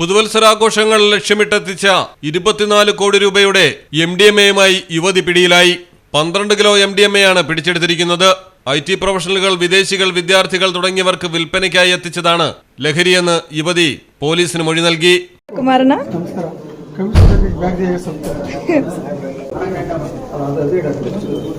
പുതുവത്സരാഘോഷങ്ങൾ ലക്ഷ്യമിട്ടെത്തിച്ച ഇരുപത്തിനാല് കോടി രൂപയുടെ എം ഡി എം എയുമായി യുവതി പിടിയിലായി. പന്ത്രണ്ട് കിലോ എം ഡി എം എയാണ് പിടിച്ചെടുത്തിരിക്കുന്നത്. ഐ ടി പ്രൊഫഷണലുകൾ വിദേശികൾ വിദ്യാർത്ഥികൾ തുടങ്ങിയവർക്ക് വിൽപ്പനയ്ക്കായി എത്തിച്ചതാണ് ലഹരിയെന്ന് യുവതി പോലീസിന് മൊഴി നൽകി. കുമാരന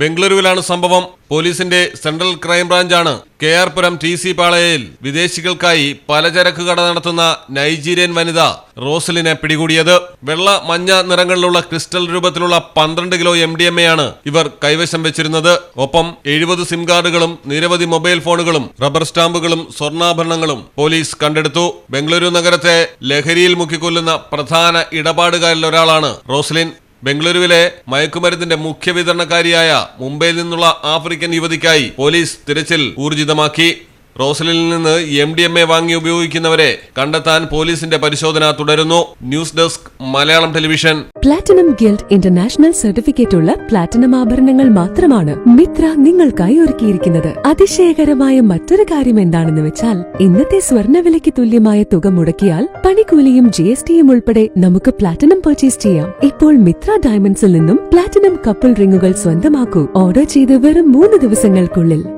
ബംഗളൂരുവിലാണ് സംഭവം. പോലീസിന്റെ central ക്രൈംബ്രാഞ്ചാണ് K R Puram T C പാളയയിൽ വിദേശികൾക്കായി പലചരക്ക് കട നടത്തുന്ന നൈജീരിയൻ വനിത റോസലിനെ പിടികൂടിയത്. വെള്ള മഞ്ഞ നിറങ്ങളിലുള്ള ക്രിസ്റ്റൽ രൂപത്തിലുള്ള പന്ത്രണ്ട് കിലോ എം ഡി എം എയാണ് ഇവർ കൈവശം വെച്ചിരുന്നത്. ഒപ്പം എഴുപത് സിം കാർഡുകളും നിരവധി മൊബൈൽ ഫോണുകളും റബ്ബർ സ്റ്റാമ്പുകളും സ്വർണാഭരണങ്ങളും പോലീസ് കണ്ടെടുത്തു. ബംഗളൂരു നഗരത്തെ ലഹരിയിൽ മുക്കിക്കൊല്ലുന്ന പ്രധാന ഇടപാടുകാരിൽ ഒരാളാണ് റോസ്ലിൻ. ബംഗളൂരുവിലെ മയക്കുമരുന്നിന്റെ മുഖ്യ വിതരണക്കാരിയായ മുംബൈയിൽ നിന്നുള്ള ആഫ്രിക്കൻ യുവതിക്കായി പോലീസ് തിരച്ചിൽ ഊർജിതമാക്കി. റോസലിൽ നിന്ന് എം ഡി എം എ വാങ്ങി ഉപയോഗിക്കുന്നവരെ കണ്ടെത്താൻ പോലീസിന്റെ പരിശോധന തുടരുന്നു. News desk Malayalam television. Platinum guild international certificate ഉള്ള പ്ലാറ്റിനം ആഭരണങ്ങൾ മാത്രമാണ് മിത്ര നിങ്ങൾക്കായി ഒരുക്കിയിരിക്കുന്നത്. അതിശയകരമായ മറ്റൊരു കാര്യം എന്താണെന്ന് വെച്ചാൽ ഇന്നത്തെ സ്വർണവിലയ്ക്ക് തുല്യമായ തുക മുടക്കിയാൽ പണിക്കൂലിയും ജി എസ് ടിയും ഉൾപ്പെടെ നമുക്ക് പ്ലാറ്റിനം പർച്ചേസ് ചെയ്യാം. ഇപ്പോൾ മിത്ര ഡയമണ്ട്സിൽ നിന്നും പ്ലാറ്റിനം കപ്പിൾ റിങ്ങുകൾ സ്വന്തമാക്കൂ. ഓർഡർ ചെയ്ത് വെറും മൂന്ന് ദിവസങ്ങൾക്കുള്ളിൽ.